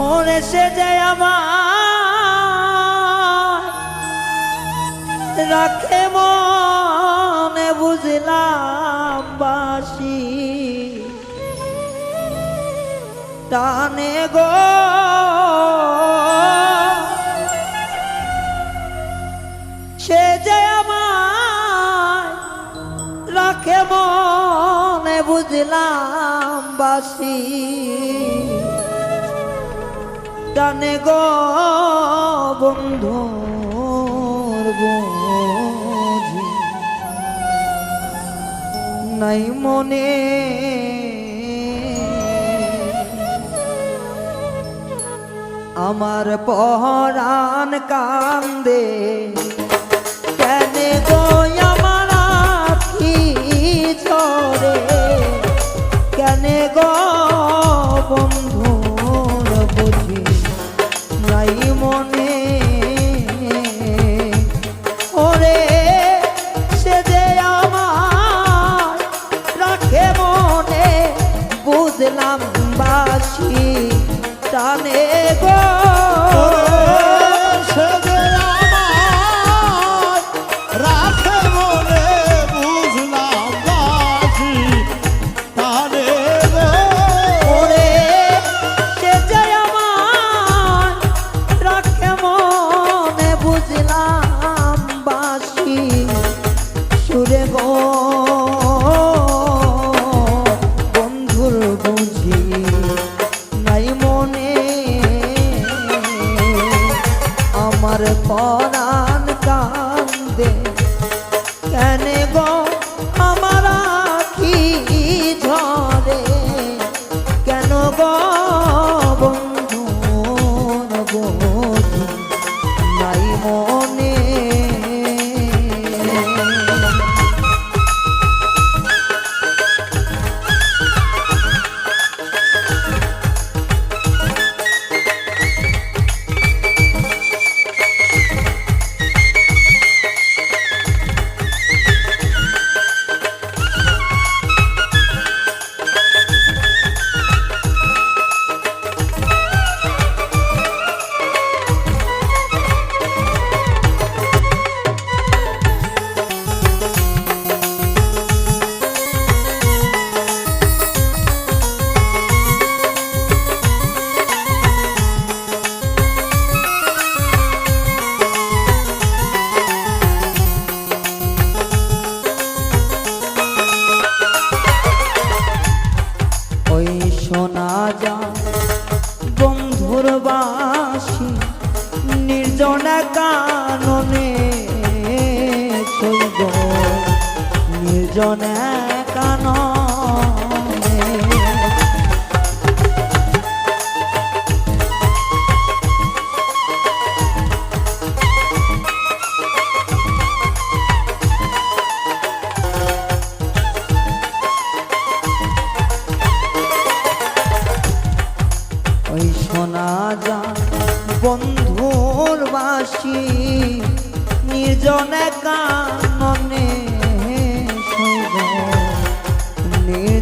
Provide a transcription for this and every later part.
ওরে সে যে আমার। রাখে মনে বুঝলাম বাসি। টানে গো। সে যে আমার রাখে মনে বুঝলাম বাসি। টানে গো বন্ধু নাই মনে। আমার পহরান কান্দে। কেন গো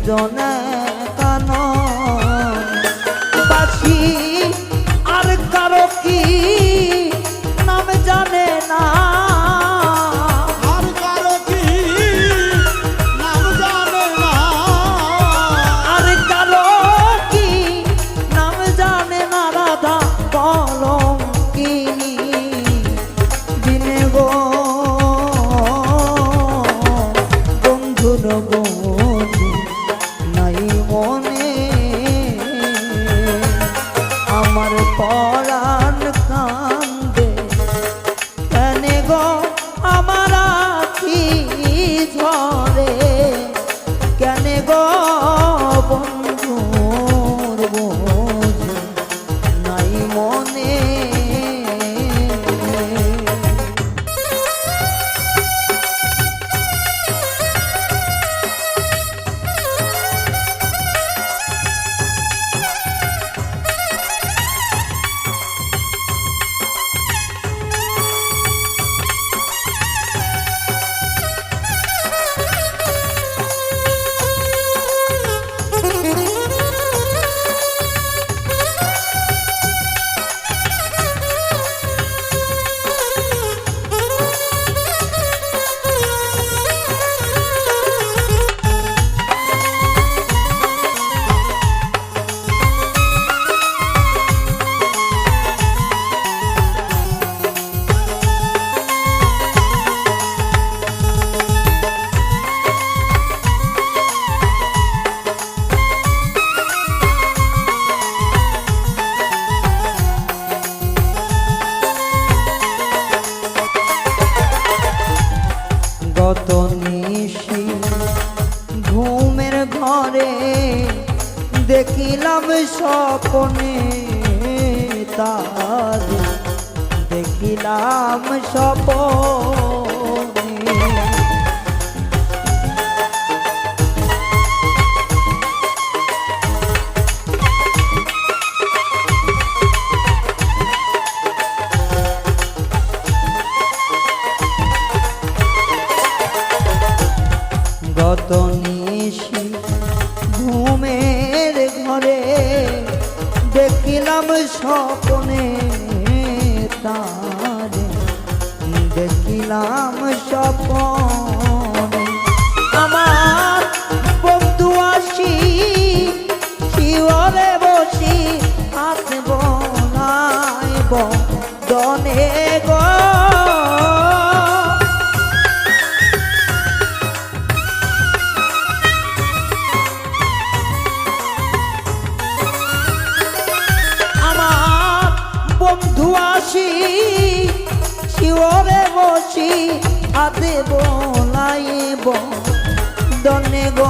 নির্জন কান। বাসি আর কারও কি নাম জানে না। আর কারও কি নাম জানে না। আর কালো কি নাম জানে না রাধা কলম কি দিনে গো বন্ধুর বন্ধু স্বপনে তার দেখিলাম স্বপনে হাতে বলাইব দনে গ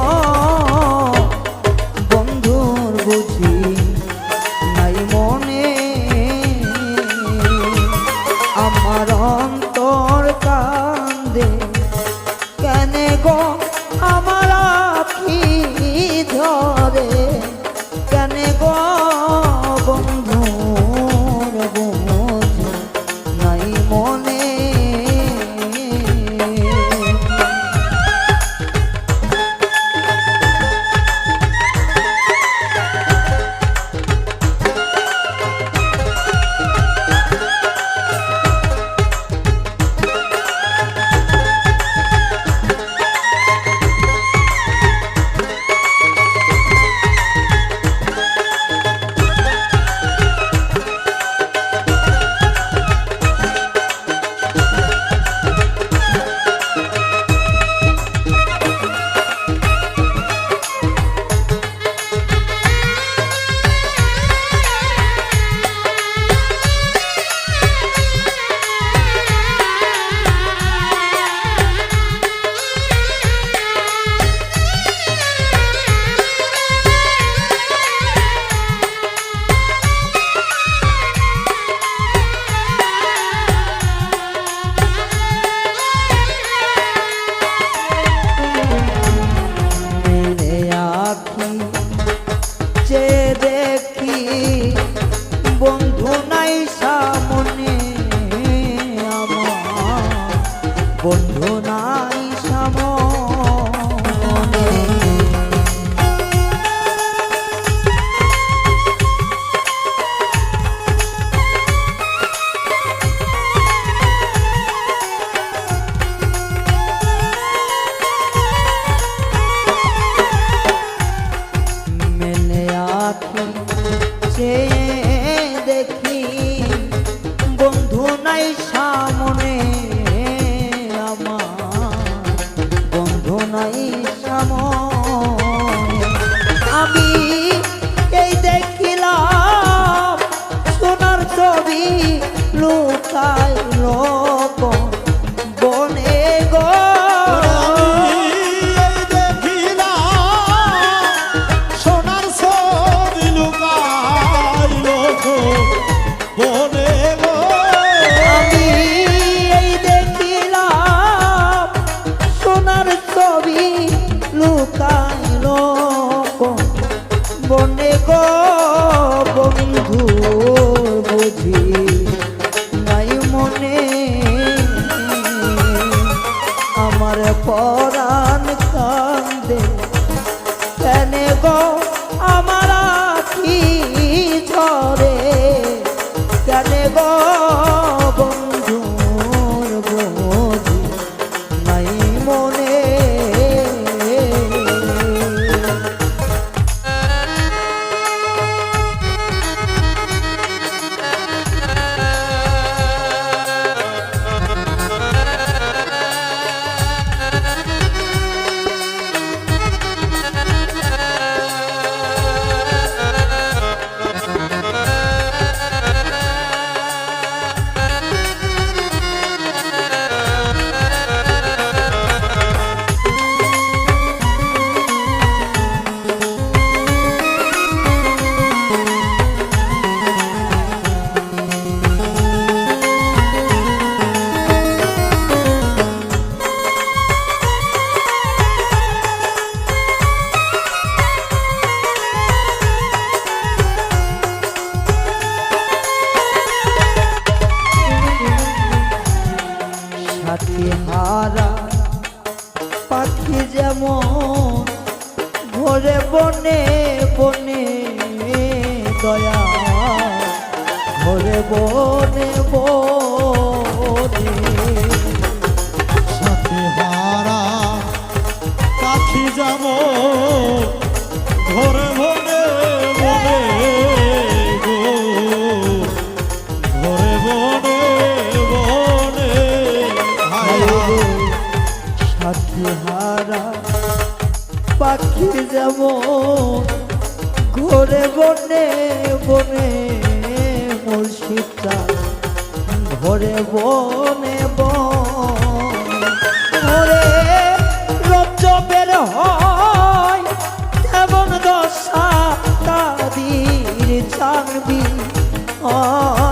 নেব নেব সাথে হারা পাখি যাব ঘরে ভরে মনে গো ঘরে মনে মনে সাথে হারা পাখি যাব ঘরে বনে বনে বনে বনে রজ্জ বের হয় দশা তাদির চানবি আ